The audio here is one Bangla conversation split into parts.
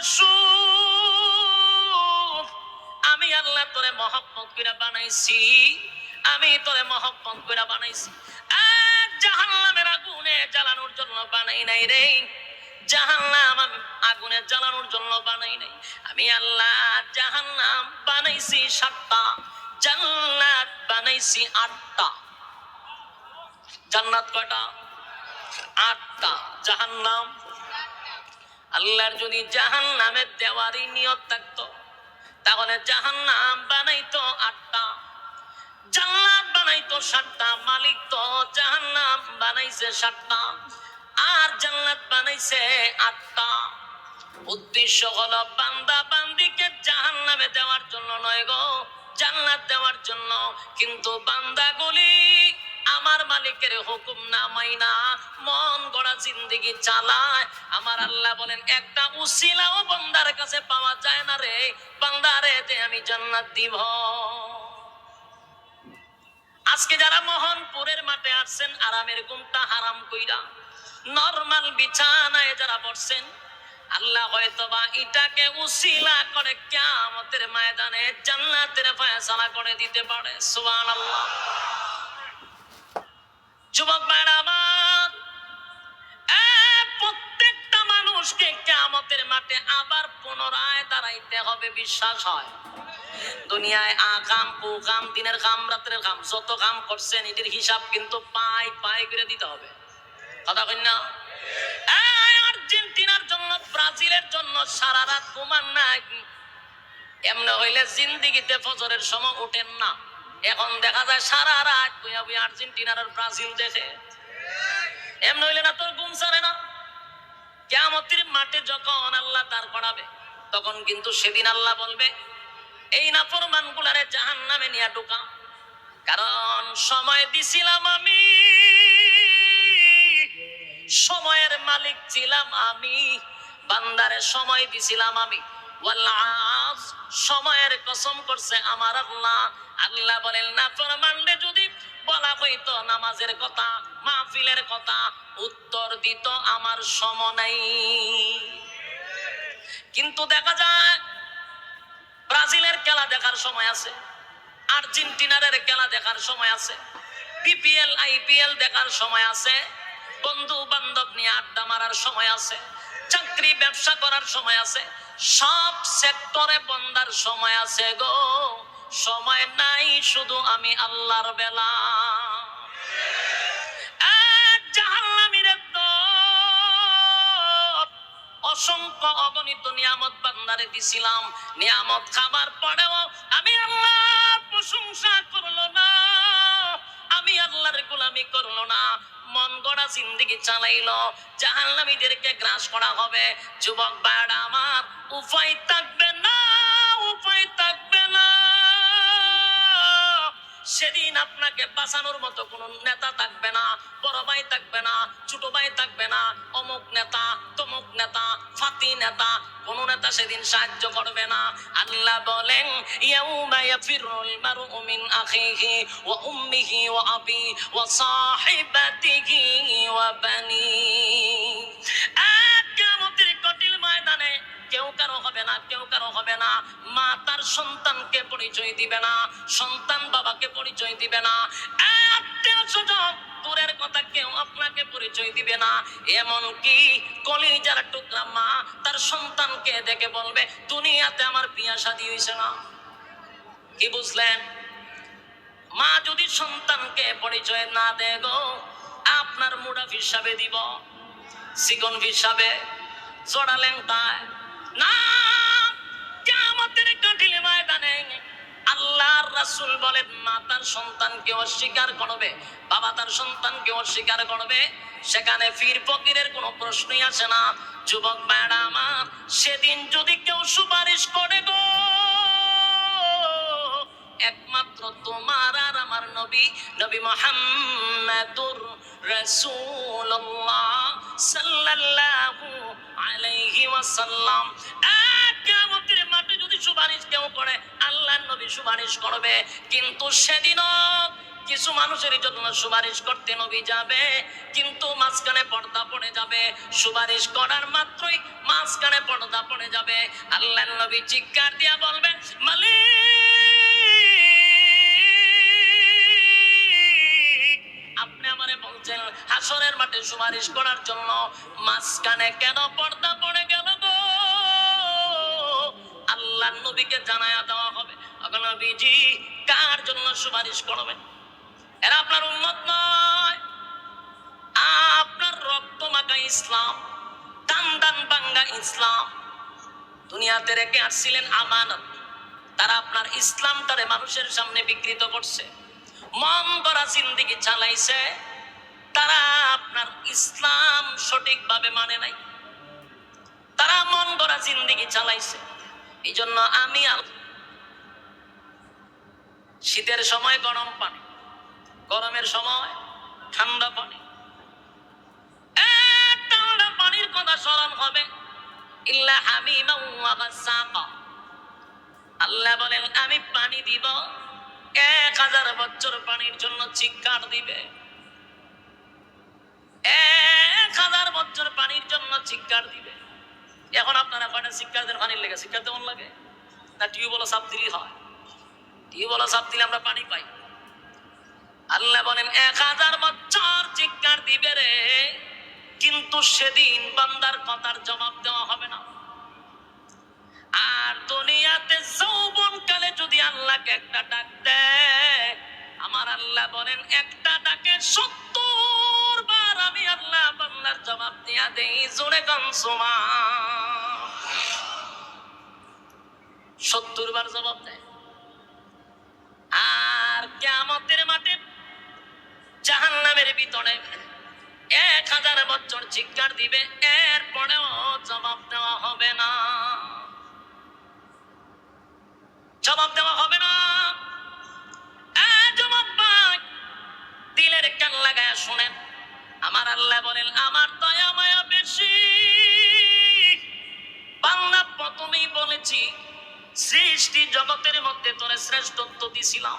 শুন আমি আল্লাহ তোরে মহব্বত করে বানাইছি। আমি তোরে মহব্বত করে বানাইছি। আর জাহান্নামের আগুনে জ্বালানোর জন্য বানাই নাই রে। জাহান্নাম আগুনে জ্বালানোর জন্য বানাই নাই। আমি আল্লাহ জাহান্নাম বানাইছি সাতটা, জান্নাত বানাইছি আটটা। জান্নাত কয়টা? আটটা। জাহান্নাম আল্লাহর যদি জাহান নামের দেওয়ারই নিয়ত থাকতো, তাহলে জাহান নাম বানাইতো আটটা, জান্নাত বানাইতো সাতটা, মালিক তো জাহান নাম বানাইছে সাতটা, আর জান্নাত বানাইছে আটটা। উদ্দেশ্য হলো বান্দা বান্দিকে জাহান নামে দেওয়ার জন্য নয় গো, জান্নাত দেওয়ার জন্য। কিন্তু বান্দাগুলি আমার মালিকের হুকুম না। মাইনা মন গড়া জিন্দিগি চালায়। আমার আল্লাহ বলেন, একটা উসিলাও বান্দার কাছে পাওয়া যায় না রে। বান্দারে যে আমি জান্নাত দিব। আজকে যারা মোহনপুরের মাঠে আসছেন, আরামের ঘুমটা হারাম কইরা, নরমাল বিছানায় যারা বসছেন, আল্লাহ হয়তো বা এটাকে উসিলা করে কিয়ামতের ময়দানে জান্নাতের ফয়সালা করে দিতে পারে। সুবহানাল্লাহ। যুবক ভাইরা প্রত্যেকটা মানুষকে কিয়ামতের মাঠে আবার পুনরায় দাঁড়াইতে হবে, বিশ্বাস হয়? দুনিয়ায় আ কাম পু কাম দিনের কাম রাতের কাম যত কাম করছেন, এটির হিসাব কিন্তু পাই পাই করে দিতে হবে। কথা এই আর্জেন্টিনার জন্য, ব্রাজিলের জন্য সারা রাত ঘুমান নাই। এমনি হইলে জিন্দিগিতে ফজরের সময় ওঠেন না। এখন দেখা যায় সারা রাত বইয়া বইয়া আর্জেন্টিনার আর ব্রাজিল দেখে। এমনি হইলে না তোর ঘুম সারে না। কেমতির মাঠে যখন আল্লাহ তার করাবে, তখন কিন্তু সেদিন আল্লাহ বলবে, এই নাফরমান গুলারে জাহান নামে নিয়ে ঢুকা কারণ সময় দিছিলাম আমি, সময়ের মালিক ছিলাম আমি, বান্দারে সময় দিছিলাম আমি। সময়ের কসম করছে আমার আল্লাহ। আল্লাহ বলেন, না ফরমানরে যদি বলা হইতো নামাজের কথা, মাহফিলের কথা, উত্তর দিত আমার সম নাই। কিন্তু দেখা যায়, ব্রাজিলের খেলা দেখার সময় আছে আর্জেন্টিনারের খেলা দেখার সময় আছে, বিপিএল, আইপিএল দেখার সময় আছে বন্ধু বান্ধব নিয়ে আড্ডা মারার সময় আছে চাকরি, ব্যবসা করার সময় আছে, সব সেক্টরে বন্দার সময় আছে গো। সময় নাই শুধু আমি আল্লাহর বেলা। অসংখ্য অগণিত নিয়ামত বান্দারে দিছিলাম। নিয়ামত খাবার পরেও আমি আল্লাহ প্রশংসা করল না, আমি আল্লাহর গোলামি করল না। মন গড়া জিন্দিগি চালাইলো। জাহান্নামীদেরকে গ্রাস করা হবে। যুবক বাড়া আমার উপায় আপনাকে বাঁচানোর মতো কোনো নেতা থাকবে না, বড় ভাই থাকবে না, ছোট ভাই থাকবে না, অমুক নেতা, তমুক নেতা ফাতি নেতা, কোন নেতা সেদিন সাহায্য করবে না। আল্লাহ বলেন, ইয়াউমা ইয়াফিরুল মারউ মিন আখিহি ওয়া উম্মিহি ওয়া আবি ওয়া সাহিবাতিহি ওয়া বানি। কিয়ামতের কঠিন ময়দানে কেউ কারও হবে না, কেউ কারও হবে না। মা তার সন্তানকে পরিচয় দিবে না, সন্তান বাবাকে পরিচয় দিবে না। আত্মীয় স্বজন দূরের কথা কেউ আপনাকে পরিচয় দিবে না। এমন কি কলিজার টুকরা মা তার সন্তানকে দেখে বলবে, দুনিয়াতে আমার বিয়া শাদী হয়েছে না। কি বুঝলেন? মা যদি সন্তানকে পরিচয় না দেয় গো, আপনার মুডাফ হিসাবে দিব সিকন হিসাবে জড়ালেন তাই না কিয়ামতের কঠিন ময়দানে আল্লাহর রাসূল বলেন, মা তার সন্তানকে অস্বীকার করবে, বাবা তার সন্তানকে অস্বীকার করবে, সেখানে ফির ফকিরের কোনো প্রশ্নই আসে না। যুবক বেড়া আমার, সেদিন যদি কেউ সুপারিশ করে গো, একমাত্র তোমার আর আমার নবী নবী মোহাম্মদুর রাসূলুল্লাহ সাল্লাল্লাহু আলাইহি ওয়াসাল্লাম। কিয়ামতের মাঠে যদি সুপারিশ কেউ করে, আল্লাহর নবী সুপারিশ করবে। কিন্তু সেদিনও কিছু মানুষের জন্য সুপারিশ করতে নবী যাবে, কিন্তু মাঝখানে পর্দা পড়ে যাবে। সুপারিশ করার মাত্রই মাঝখানে পর্দা পড়ে যাবে। আল্লাহ নবী চিৎকার দিয়া বলবেন, মালিক! হাসরের মাঠে সুপারিশ করার জন্য মাঝখানে কেন পর্দা পড়ে গেল গো? আল্লাহ নবীকে জানায়া দেওয়া হবে। নবীজি, কার জন্য সুপারিশ করবেন? এরা আপনার উন্মত নয়। আপনার রক্ত মাখা ইসলাম দান দান বাঙ্গা ইসলাম। দুনিয়াতে রেখে আসছিলেন আমানত। তারা আপনার ইসলাম ইসলামটারে মানুষের সামনে বিকৃত করছে। মন করা জিন্দিগি চালাইছে। তারা আপনার ইসলাম সঠিকভাবে মানে নাই। তারা মন করা জিন্দিগি চালাইছে। এই জন্য আমি শীতের সময় গরম পানি, গরমের সময় ঠান্ডা পানি। ঠান্ডা পানির কথা স্মরণ হবে। ইল্লা গাসাকা। আল্লাহ বলেন, আমি পানি দিব, এক হাজার বছর পানির জন্য চিৎকার দিবে। এক হাজার বছর পানির জন্য দিবে। এখন আপনারা কয়টা পানির লেগে তেমন লাগে? না সাপ দিলেই হয়? সাপ দিলে আমরা পানি পাই। আল্লাহ বলেন, এক হাজার বছর দিবে রে, কিন্তু সেদিন বান্দার কথার জবাব দেওয়া হবে না। আর দুনিয়াতে যৌবন কালে যদি আল্লাহকে একটা ডাক দেয়, আমার আল্লাহ বলেন, একটা ডাকে বার আমি আল্লাহ বান্দার জবাব দিয়া দেই, জোরে কনসুমা সত্তর বার জবাব দেয়। আর কেমতের মাঠে জাহান্নামের ভিতরে এক হাজার বছর চিৎকার দিবে, এরপরেও জবাব দেওয়া হবে না। জবাব দেওয়া হবে না। জবাব পাই দিলের কান লাগায় শুনেন। আমার আল্লাহ বলেন, আমার দয়া, মায়া বেশি। বাংলা প্রথমেই বলেছি, সৃষ্টি জগতের মধ্যে তোরে শ্রেষ্ঠত্ব দিছিলাম।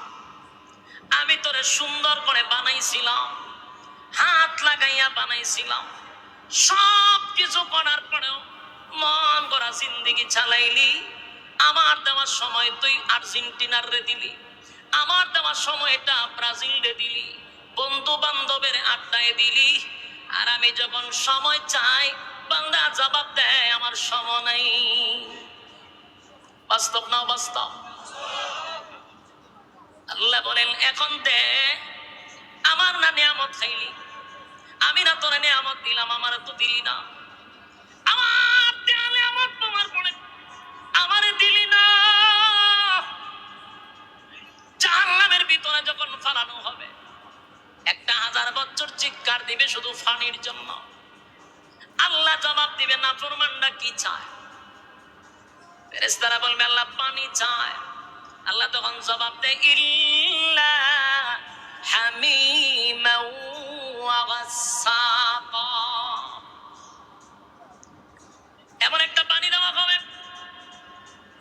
আমি তোরে সুন্দর করে বানাইছিলাম, হাত লাগাইয়া বানাইছিলাম। সব কিছু করার পরেও মন করা জিন্দিগি চালাইলি। আমার দেওয়ার সময় তুই আর্জেন্টিনার রে দিলি। আমার দেওয়ার সময়টা ব্রাজিল রে দিলি। বন্ধু বান্ধবের আড্ডায় দিলি। আর আমি যখন সময় চাই, বান্দা জবাব দেয়, আমার সময় নাই। বাস্তব না বাস্তব আল্লাহ বলেন, এখন দে, আমার না নিয়ামত খাইলি। আমি না তোর নিয়ামত দিলাম, আমার তো দিলি না। আমার দেয়ালে আমার তোমার পড়ে আমারে দিলি না। জাহান্নামের ভিতরে যখন ফালানো হবে একটা হাজার বছর চিৎকার দিবে শুধু ফানির জন্য। আল্লাহ জবাব দিবে, না ফরমানটা কি চায়? ফেরেশতারা বলবে, আল্লাহ, পানি চায়। আল্লাহ তখন জবাব দেয়, ইল্লা হামিমা ওয়া গাসসাকা এমন একটা পানি দেওয়া হবে।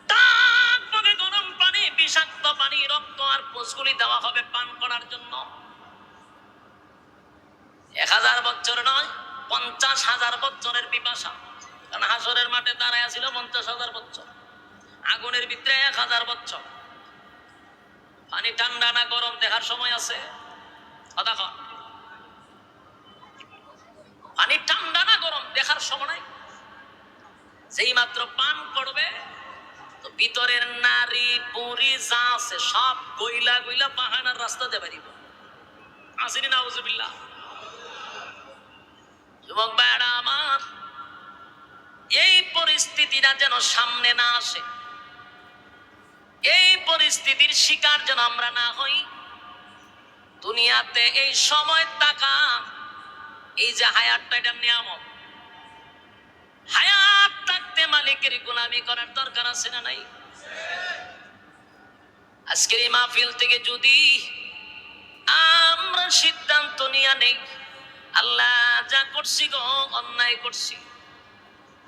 তারপরে গরম পানি, বিষাক্ত পানি, রক্ত আর পুষ্কুলি দেওয়া হবে পান করার জন্য। এক হাজার বছর নয়, পঞ্চাশ হাজার বছরের পিপাসা। কারণ হাসরের মাঠে দাঁড়ায় ছিল পঞ্চাশ হাজার বছর। আগুনের ভিতরে এক হাজার বছর। পানি ঠান্ডা না গরম, দেখার সময় আছে। পানি ঠান্ডা না গরম, দেখার সময় নাই। যেই মাত্র পান করবে, তো ভিতরের নারী, পুরি যা আছে, সব গইলা গইলা পাহাড়ার রাস্তা দিয়ে পারিব আসেনি না যুবক ভাইরা আমার, এই পরিস্থিতিটা যেন সামনে না আসে। এই পরিস্থিতির শিকার যেন আমরা না হই। দুনিয়াতে এই সময় টাকা এই যে হায়াতটা, এটা নিয়ামত। হায়াত থাকতে মালিকের গোলামি করার দরকার আছে না নাই? আজকের এই মাহফিল থেকে যদি আমরা সিদ্ধান্ত নিয়ে নেই আল্লাহ যা করছি গো, অন্যায় করছি,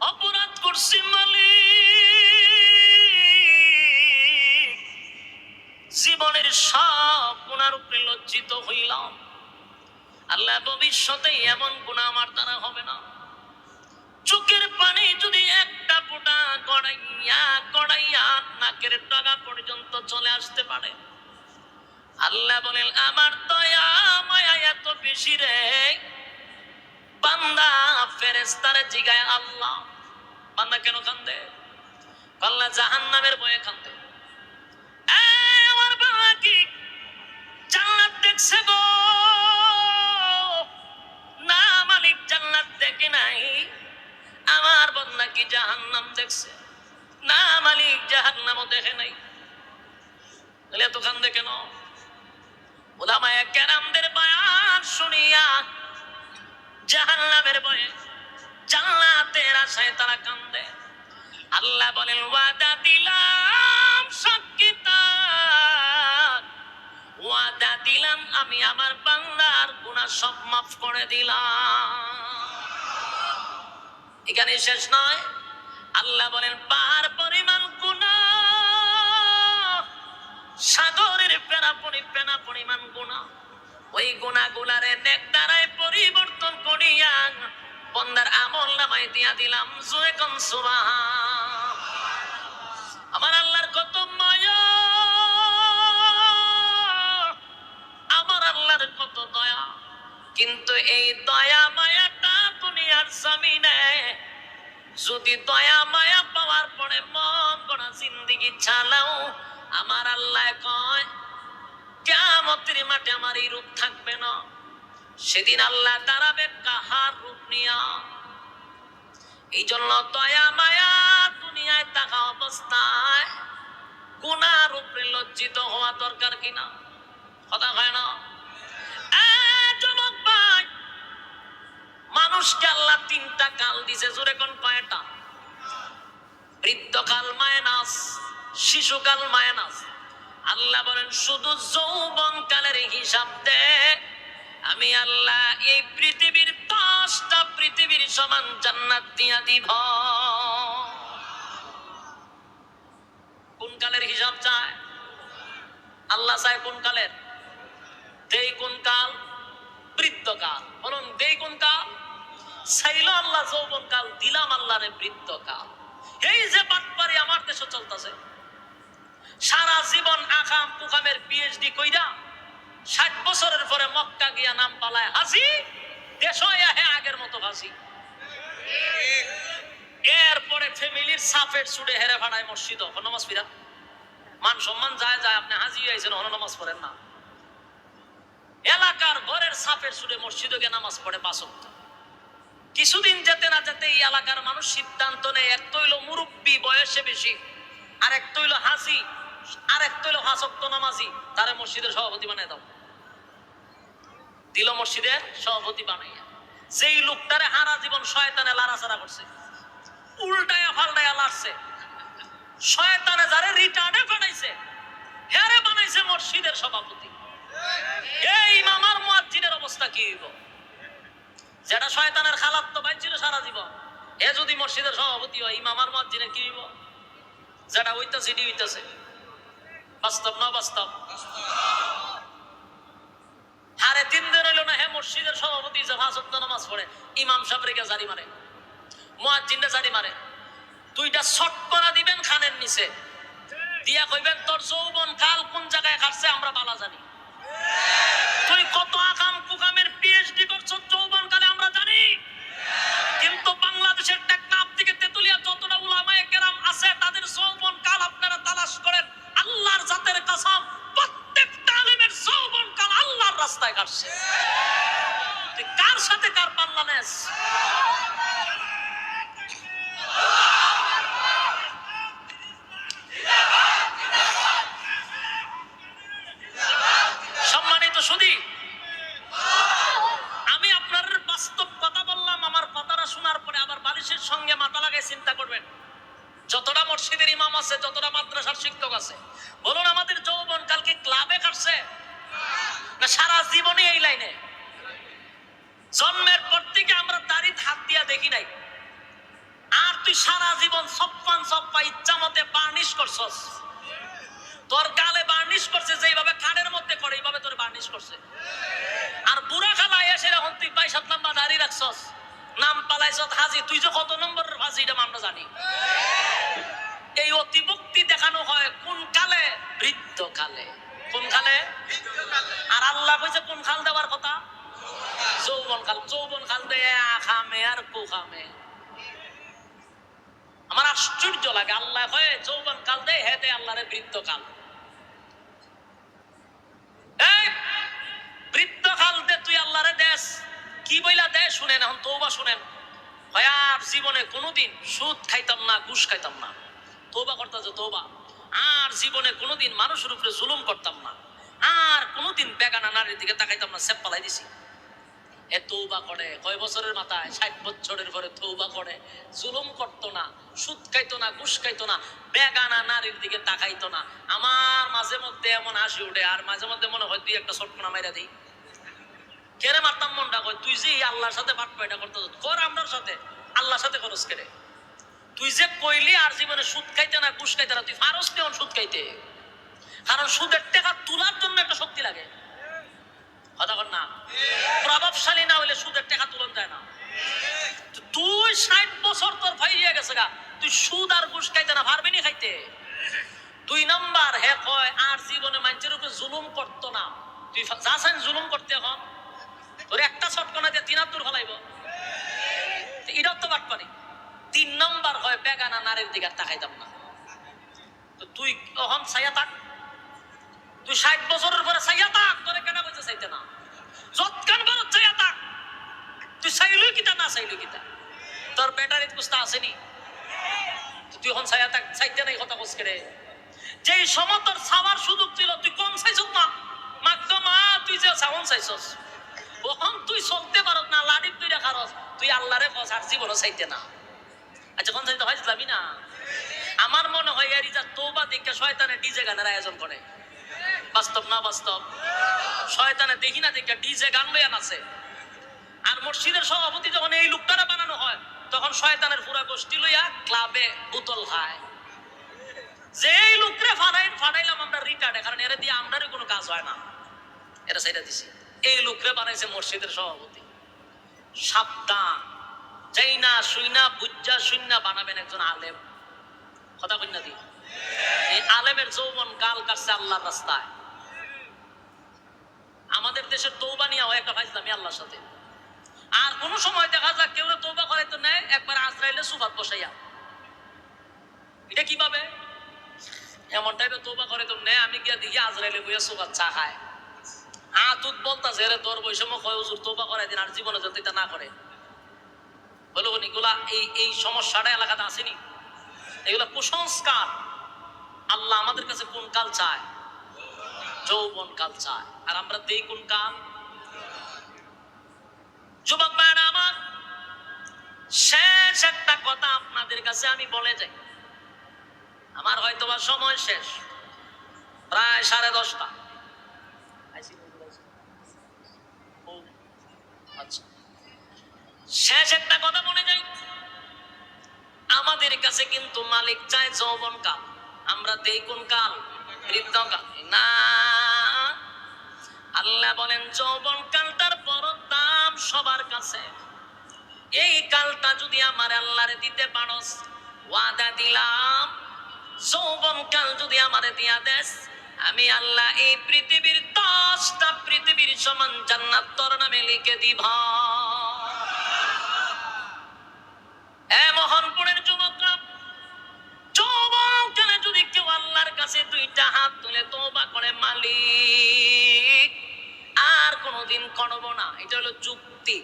অপরাধ করছি মালিক। জীবনের সব গুণার উপরে লজ্জিত হইলাম। আল্লাহ ভবিষ্যতে এমন গুণা আমার দ্বারা হবে না। চোখের পানি যদি একটা ফোঁটা গড়াইয়া গড়াইয়া নাকের টাকা পর্যন্ত চলে আসতে পারে। আল্লাহ বলেন, আমার দয়া, মায়া এত বেশি রে। বান্দা ফেরেস্তারে জিগায় আল্লাহ। বান্দা কেন কান্দে? আল্লাহ জাহান্নামের বয়ে কান্দে। আমার বাবা কি? জান্নাত দেখছে গো। না, মালিক জান্নাত দেখে নাই। আমার বন্যা কি জাহান্নাম দেখছে? না, মালিক জাহান্নামও দেখে নাই। তাহলে এত কান্দে কেন? ওলামায়ে জাহান্নামের ভয়ে জান্নাতের আশায় তারা কান্দে। আল্লাহ বলেন, ওয়াদা দিলাম সকিতা ওয়াদা দিলাম আমি আমার বান্দার গুনাহ সব মাফ করে দিলাম। এখানে শেষ নয়। আল্লাহ বলেন, পাহাড় পরিমাণ গুনাহ, সাগরের পেনা পরি পেনা পরিমাণ গুণা ওই গুণা গুলারে নেক দ্বারায় পরিবর্তন করিয়া বন্দার আমল নামাই দিয়া দিলাম জুয়ে কম। আমার আল্লাহর কত মায়া, আমার আল্লাহর কত দয়া কিন্তু এই দয়া মায়াটা দুনিয়ার জমিনে, যদি দয়া মায়া পাওয়ার পরে মন করা জিন্দিগি চালাও, আমার আল্লাহ কয় কেমতের মাঠে আমার এই রূপ থাকবে না সেদিন আল্লাহ দাঁড়াবে কাহার রূপ নিয়া এই জন্য দয়া মায়া দুনিয়ায় থাকা অবস্থায় গুনার উপরে লজ্জিত হওয়া দরকার কিনা? কথা হয় না? মানুষকে আল্লাহ তিনটা কাল দিছে, জোরে কোন কয়টা? বৃদ্ধকাল মায়নাস শিশুকাল মায়নাস আল্লাহ বলেন, শুধু যৌবন কালের হিসাব দে আমি আল্লাহ এই পৃথিবীর পাঁচটা পৃথিবীর সমান জান্নাত দিয়া দিব। কোন কালের হিসাব চায়? আল্লাহ চায় কোন কালের? দেই কোন কাল? বৃদ্ধকাল বলুন দেই কোন কাল? চাইল আল্লাহ যৌবন কাল, দিলাম আল্লাহ আল্লাহরে বৃদ্ধকাল এই যে বাটপারি আমার দেশে চলতেছে। সারা জীবন আকাম কুকামের পিএইচডি কইরা ষাট বছরের পরে মক্কা গিয়া নাম পালায় হাসি দেশ আগের মতো হাসি এরপরে ফ্যামিলির সাফের ছুটে হেরে ভাড়ায় মসজিদ নমাজ ফিরা মান সম্মান যায় যায়, আপনি হাজি হয়েছেন হন নামাজ পড়েন না। এলাকার ঘরের সাফের ছুটে মসজিদে গিয়ে নামাজ পড়ে পাঁচক্ত কিছুদিন যেতে না যেতে এই এলাকার মানুষ সিদ্ধান্ত নেয়, এক তৈল মুরব্বী বয়সে বেশি আর এক তৈল হাসি আর এক তৈল হাসক্ত নামাজি, তারে মসজিদের সভাপতি বানিয়ে দাও। দিল মসজিদের সভাপতি বানাইয়া। যেই লোকটারে হারা জীবন শয়তানে লাড়াচাড়া করছে, উল্টায়া ফাল্টায়া লাড়ছে, শয়তানে যারে রিটার্নে বানাইছে, হেরে বানাইছে মসজিদের সভাপতি। এই মামার মুয়াজ্জিনের অবস্থা কি হইব? যেটা শয়তানের খালাত তো বাইছিল সারা জীবন, এ যদি মসজিদের সভাপতি হয় ইমামার মুয়াজ্জিনের কি হইব? যেটা হইতাছে এটি হইতাছে। বাস্তব না বাস্তব? হারে তিন দিন হইল না, হে মসজিদের সভাপতি ভাষত্ব নামাজ পড়ে, ইমাম সাহেব জারি মারে মুয়াজ্জিনে জারি মারে। দুইটা শট করা দিবেন খানের নিচে। দিয়া কইবেন, তোর যৌবন কাল কোন জায়গায় কাটছে, আমরা বালা জানি। তুই কত আকাম কুকামের আর তুই সারা জীবন সপ্পান সপ্পা ইচ্ছা মতে বার্নিশ করছস। তোর গালে বার্নিশ করছে, যেইভাবে কানের মধ্যে করে, এইভাবে তোর বার্নিশ করছে। আর বুড়া খালা এসে এখন তুই পাই সাত লম্বা দাঁড়িয়ে রাখছস, নাম পালাইছ হাজি, তুই যে কত নম্বরের হাজি এটা আমরা জানি। এই অতিভক্তি দেখানো হয় কোন কালে? বৃদ্ধ কালে। কোন কালে? আর আল্লাহ কইছে, কোন খাল দেওয়ার কথা? যৌবন কাল। যৌবন কাল দেয় খামে আর কু খামে আমার আশ্চর্য লাগে, আল্লাহ কয়ে যৌবন কাল দেয়, হে দে আল্লাহরে বৃদ্ধ কাল এই কাল দে, তুই আল্লাহরে দেশ। কি বইলা দে শুনেন, এখন তৌবা শুনেন। হয় আর জীবনে কোনোদিন সুদ খাইতাম না, ঘুষ খাইতাম না। তৌবা করতে তৌবা আর জীবনে কোনোদিন মানুষের উপরে জুলুম করতাম না। আর কোনোদিন বেগানা নারীর দিকে তাকাইতাম না সেপ পালাই দিছি। এ তৌবা করে। কয় বছরের মাথায়? ষাট বছরের পরে তৌবা করে। জুলুম করতো না, সুদ খাইতো না, ঘুষ খাইতো না, বেগানা নারীর দিকে তাকাইতো না। আমার মাঝে মধ্যে এমন হাসি উঠে, আর মাঝে মধ্যে মনে হয় তুই একটা সটকনা মাইরা দিই। কেরে মারতাম মনটা? কয়, তুই যে আল্লাহর সাথে বাট পাইটা করতে কর আমরার সাথে। আল্লাহর সাথে খরচ কেড়ে তুই যে কইলি, আর জীবনে সুদ খাইতে না, ঘুষ খাইতে না, তুই ফারস কেমন সুদ খাইতে? কারণ সুদের টাকা তোলার জন্য একটা শক্তি লাগে। কথা কর না। প্রভাবশালী না হইলে সুদের টাকা তুলন যায় না। তুই ষাট বছর তোর ভাইয়া গেছে গা। তুই সুদ আর ঘুষ খাইতে না, পারবি নি খাইতে? দুই নাম্বার, হে কয়, আর জীবনে মানুষের উপরে জুলুম করতো না। তুই যাচ্ছেন জুলুম করতে এখন। তোর একটা ছটকনা দিয়ে তিন দূর ফলাইব। এটাও তো বাট পারি তিন নম্বর হয়, বেগানা নারীর দিকে তাকাইতাম না। তো তুই অহম ছাইয়া থাক। তুই ষাট বছরের পরে ছাইয়া থাক, তোরে কেন কইতে চাইতে না। যৎকান বরত ছাইয়া থাক, তুই চাইলই কিতা, না চাইলই কিতা। তোর ব্যাটারিত কুস্তা আসেনি তুই এখন ছাইয়া থাক, চাইতে নাই কথা কোস করে যেই সময় তোর ছাওয়ার সুযোগ ছিল, তুই কম চাইছ না মাত্র মা, তুই যে ছাওন চাইছস ওখন তুই চলতে পারত না, লাড়ি তুই দেখারস তুই আল্লাহরে কস, আর জীবনও চাইতে না। আচ্ছা কোন চাইতে হয় যাবি না? আমার মনে হয় এর যা তোবা দেখে শয়তানে ডিজে গানের আয়োজন করে। বাস্তব, না বাস্তব? শয়তানে দেখি না দেখে ডিজে গান লইয়া নাচে। আর মসজিদের সভাপতি যখন এই লোকটারা বানানো হয়, তখন শয়তানের পুরা গোষ্ঠী লইয়া ক্লাবে বোতল খায় যেই লোকরে ফাড়াই ফাড়াইলাম আমরা রিটার্ডে কারণ এরা দিয়ে আমরারই কোনো কাজ হয় না। এটা সেটা দিছি। এই লোকরে বানাইছে মসজিদের সভাপতি। সাবধান। যাই না শুই না বুজ্জা শুইনা বানাবেন একজন আলেম। কথা কন্যা দি? এই আলেমের যৌবন গাল কাটছে আল্লাহর রাস্তায়। আমাদের দেশের তৌবা নিয়ে হয় একটা ফাইজলামি আল্লাহর সাথে। আর কোন সময় দেখা যাক কেউ তৌবা করে তো নেয়, একবার আজরাইলে সুফাত বসাইয়া। এটা কীভাবে? এমন টাইপের তৌবা করে তো নেয়, আমি গিয়া দেখি আজরাইলে বইয়া সুফাত চা খায়। আতুত বলতাছে রে তোর বৈষম্য কয় হুজুর তৌবা করাই দিন, আর জীবনে যাতে এটা না করে। বলো এগুলা এই এই সমস্যাটা এলাকাতে আসেনি। এগুলা কুসংস্কার। আল্লাহ আমাদের কাছে কোন কাল চায়? যৌবন কাল চায়। আর আমরা দেই কোন কাল? যুবক ভাইরা আমার, শেষ একটা কথা আপনাদের কাছে আমি বলে যাই। আমার হয়তো বা সময় শেষ, প্রায় সাড়ে দশটা। আচ্ছা। শেষ একটা কথা মনে যাই। আমাদের কাছে কিন্তু মালিক চায় যৌবন কাল। আমরা দেই কোন কাল? আল্লাহ বলেন, যৌবন কালটার বড় দাম সবার কাছে। এই কালটা যদি আমার আল্লাহরে দিতে পারস, ওয়াদা দিলাম। যৌবন কাল যদি আমারে দিয়া দেস, আমি আল্লাহ এই পৃথিবীর দশটা পৃথিবীর সমান জান্নাত তোর নামে লিখে দিব। করব না, এটা হলো যুক্তি।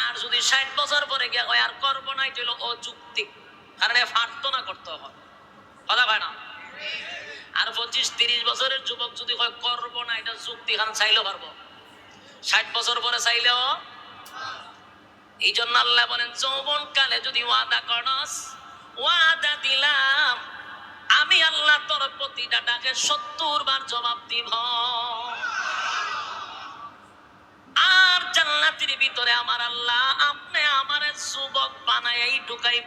আর যদি ষাট বছর পরে গিয়ে হয় আর করব না, এটা হলো অযুক্তিক কারণ এ না করতে হয়। কথা হয় না? আর পঁচিশ তিরিশ বছরের যুবক যদি কয়, করব না, এটা যুক্তি, কারণ চাইলেও পারব। ষাট বছর পরে চাইলেও? এই জন্য আল্লাহ বলেন যৌবন কালে যদি ওয়াদা করস, ওয়াদা দিলাম, আমি আল্লাহ তোর প্রতিটা ডাকে সত্তর বার জবাব দিব। আমার আল্লাহ, আপনি আমার যুবক বানাই ঢুকাইব।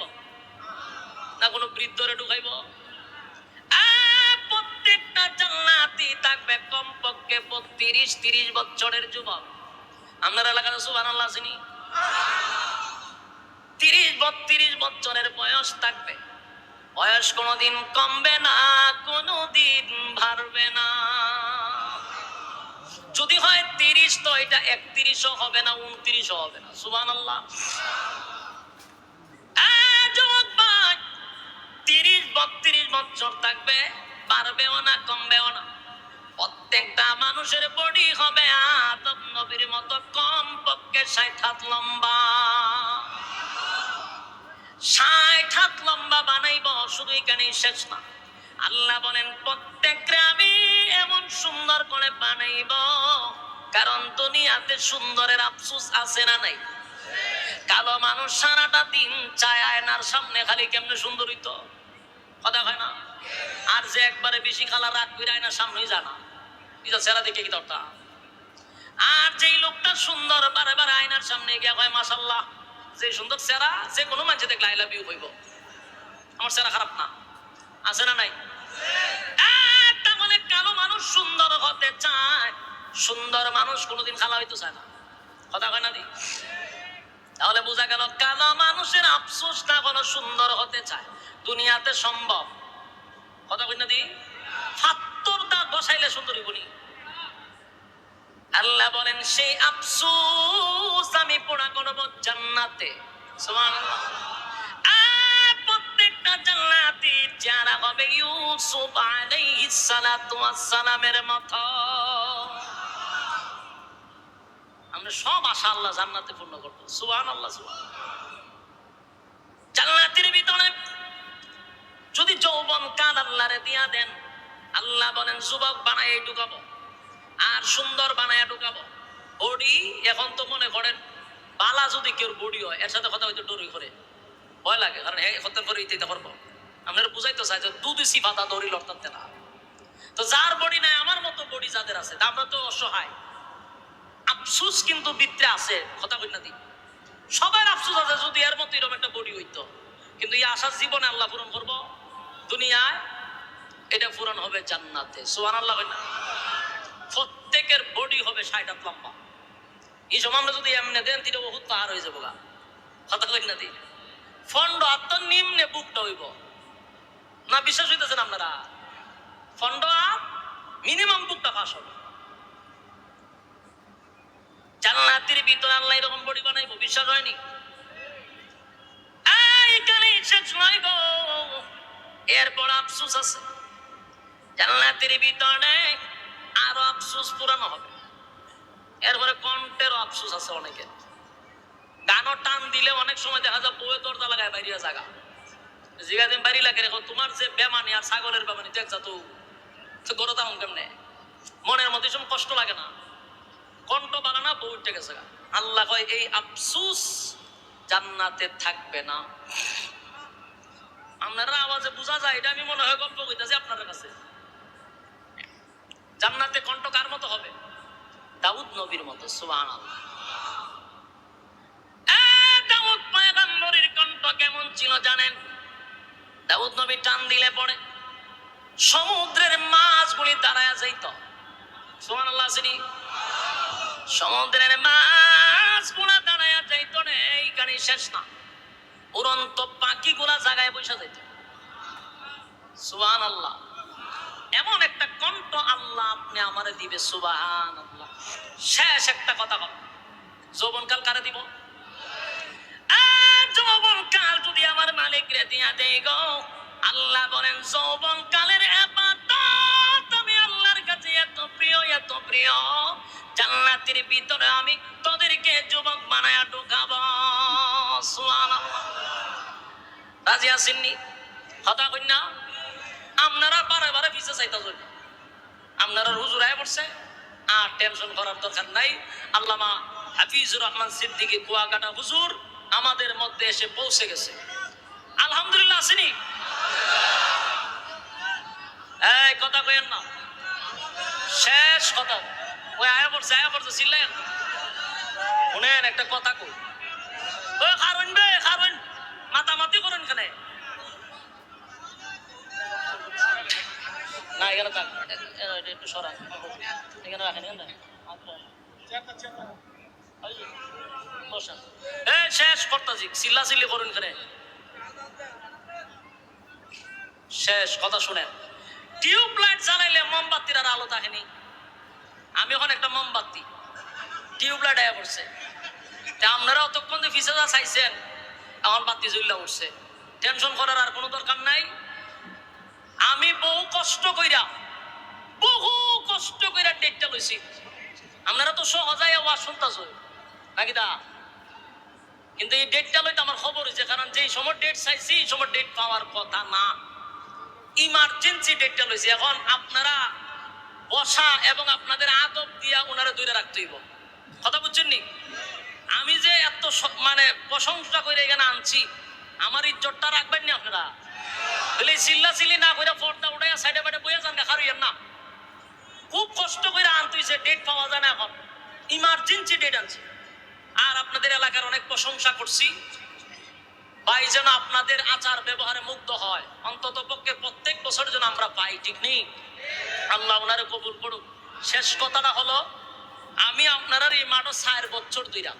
না কোনো বৃদ্ধরে ঢুকাইব? প্রত্যেকটা জান্নাতি থাকবে কমপক্ষে বত্রিশ, তিরিশ বছরের যুবক। আপনার এলাকার সুবান আল্লাহ আসেনি? তিরিশ, বত্রিশ বছরের বয়স থাকবে। বয়স কোনোদিন কমবে না, কোনোদিন ভারবে না। যদি হয় তিরিশ, তো এটা একত্রিশও হবে না, উনত্রিশও হবে না। সুবান আল্লাহ তিরিশ, বত্রিশ বছর থাকবে পারবেও না, কমবেও না। প্রত্যেকটা মানুষের বডি হবে আদম নবীর মতো কম পক্ষে ষাট হাত লম্বা। ষাট হাত লম্বা বানাইব, শুধু এখানেই শেষ না। আল্লাহ বলেন প্রত্যেক গ্রামে এমন সুন্দর করে বানাইব? কারণ দুনিয়াতে সুন্দরের আফসুস আছে না নাই? কালো মানুষ সারাটা দিন চায় আয়নার সামনে খালি কেমনে সুন্দর হইতো কথা হয় না? আর যে একবারে বেশি খালা রাগ করে আয়নার সামনেই জানা এটা চেহারা দেখে কি দরকার? আর যেই লোকটা সুন্দর, বারে বারে আয়নার সামনে গিয়া কয় মাসাল্লাহ যে সুন্দর চেহারা, যে কোনো মানুষ দেখলে আই লাভ ইউ হইব। আমার চেহারা খারাপ না? আছে না নাই? মানুষ সুন্দর হতে চায়, সুন্দর মানুষ কোনোদিন খালা হইতে চায় না। কথা কয় না দি তাহলে বোঝা গেল কালো মানুষের আফসোস না কোনো সুন্দর হতে চায়? দুনিয়াতে সম্ভব। কথা কই না দি ফাত্তর দাঁত বসাইলে সুন্দরী বনি আল্লাহ বলেন, সেই আফসোস আমি পোড়া করব জান্নাতে। সুবহানাল্লাহ। জান্নাতীর যারা হবে ইউসুফ আমরা সব আশা আল্লাহ জান্নাতে পূর্ণ করব। সুবহান আল্লাহ সুবহান জান্নাতের ভিতরে যদি যৌবন কাল আল্লাহরে দিয়া দেন, আল্লাহ বলেন, যুবক বানায় ঢুকাবো আর সুন্দর বানায় ঢুকাবো। বডি এখন তো মনে করেন, বালা যদি কেউ বডি হয়, এর সাথে কথা হয়তো ডরি করে ভয় লাগে, কারণ হ্যাঁ হতে করে ইতে পারব আপনারা বুঝাইতে চাই যে দুধ সিফাতা দৌড়ি লড়তাতে না। তো যার বডি নাই, আমার মতো বডি যাদের আছে, তা আমরা তো অসহায়। আফসুস কিন্তু বিত্রে আছে, কথা কই না দি। সবার আফসুস আছে যদি এর মতো এরকম একটা বডি হইতো। কিন্তু এই আশার জীবনে আল্লাহ পূরণ করব। দুনিয়ায় এটা পূরণ হবে জান্নাতে। সুবান আল্লাহ না। প্রত্যেকের বডি হবে ষাট লম্বা। এই সময় আমরা যদি এমনি দেন তিনে বহুত পাহাড় হয়ে যাব গা কথা কই না দি। ফন্ড আত্ম নিম্নে বুকটা হইব। না, বিশ্বাস হইতেছেন আপনারা? ফন্ড মিনিমাম বুকটা পাস হবে। জান্নাতের ভিতরে আল্লাহ এরকম বডি বানাইবো, বিশ্বাস হয়নি? এখানে শেষ নয় এরপর আফসোস আছে। জান্নাতের ভিতরে আরও আফসোস পুরানো হবে। এরপরে কণ্ঠেরও আফসোস আছে অনেকের। গানও টান দিলে অনেক সময় দেখা যায় বউয়ে দরজা লাগায় বাইরিয়া জায়গা জিগা। দিন বাড়ি লাগে রেখো তোমার যে বেমানি আর ছাগলের বেমানি, দেখ যা তো। গরো দাম কেমনে? মনের মধ্যে সব কষ্ট লাগে না। কণ্ঠ বানানা বউ উঠে গেছে আল্লাহ কয়, এই আফসুস জান্নাতে থাকবে না। আপনারা আওয়াজে বোঝা যায়, এটা আমি মনে হয় গল্প কইতাছি আপনাদের কাছে। জান্নাতে কণ্ঠ কার মতো হবে? দাউদ নবীর মতো সুবহান দাউদ পয়গম্বরের কণ্ঠ কেমন ছিল জানেন? দাউদ নবী টান দিলে পড়ে সমুদ্রের মাছগুলি দাঁড়ায় যাইত। সুবহান আল্লাহ সমুদ্রের মাছগুলা দাঁড়ায় যাইত রে এইখানে শেষ না। উড়ন্ত পাখি গুলা জায়গায় বসে যাইত। সুবান আল্লাহ এমন একটা কণ্ঠ আল্লাহ আপনি আমারে দিবে আল্লাহ শেষ একটা কথা বল যৌবনকাল কারে দিব? আর যৌবনকাল যদি আমার মালিক রে দিয়া দেই গো। আল্লাহ বলেন, যৌবনকালের এপাত আমি আল্লাহর কাছে এত প্রিয় এত প্রিয়। জান্নাতের ভিতরে আমি তোদেরকে যুবক বানায়া ঢুকাবো। সুবহানাল্লাহ। রাজি আসেননি কথা কন্যা আপনারা বারে বারে পিছে চাইতা চলি আপনারা হুজুর আয় পড়ছে, আর টেনশন করার দরকার নাই। আল্লামা হাফিজুর রহমান সিদ্দিকী কুয়াকাটা হুজুর আমাদের মধ্যে এসে পৌঁছে গেছে। আলহামদুলিল্লাহ, আসেনি? এই, কথা কইেন না। শেষ কথা। ওই আয়া পড়ছে আয়া পড়ছে চিল্লেন শুনেন, একটা কথা কই। ওই খারণ বে খারণ মাতামাতি করেন কেন? না, এখানে থাক। একটু সরান। এখানে রাখেন, এখানে শেষ করতাছি চিল্লা চিল্লি করুন করে শেষ, কথা শুনেন। টিউব লাইট জ্বালাইলে মোমবাতির আর আলো থাকেনি আমি এখন একটা মোমবাতি টিউব লাইট আয়া পড়ছে। তা আপনারা অতক্ষণ যে ফিসে যা চাইছেন, আমার বাতি জ্বললা উঠছে। টেনশন করার আর কোনো দরকার নাই। আমি বহু কষ্ট কইরা, বহু কষ্ট কইরা ডেটটা লইছি। আপনারা তো সহজায় ওয়াজ শুনতাছ। নাকি দা? কিন্তু এই ডেটটা লইতে আমার খবর হয়েছে, কারণ যেই সময় ডেট চাইছি, এই সময় ডেট পাওয়ার কথা না। ইমার্জেন্সি ডেটটা লইছি। এখন আপনারা বসা এবং আপনাদের আদব দিয়া ওনারা দূরে রাখতে হইব। কথা বুঝছেন নি? আমি যে এত মানে প্রশংসা করে এখানে আনছি, আমার ইজ্জতটা রাখবেন না আপনারা? বলে চিল্লা চিল্লি না করে পর্দা উঠাইয়া সাইডে বাইডে বইয়া যান, দেখা রইয়েন না। খুব কষ্ট করে আনতে ডেট পাওয়া যায় না এখন। ইমার্জেন্সি ডেট আনছি। আর আপনাদের এলাকার অনেক প্রশংসা করছি। ভাই, যেন আপনাদের আচার ব্যবহারে মুগ্ধ হয়। অন্তত পক্ষে প্রত্যেক বছর যেন আমরা পাই, ঠিক নেই আল্লাহ ওনারে কবুল করুক। শেষ কথাটা হলো, আমি আপনার এই মাঠও চার বছর দুইরা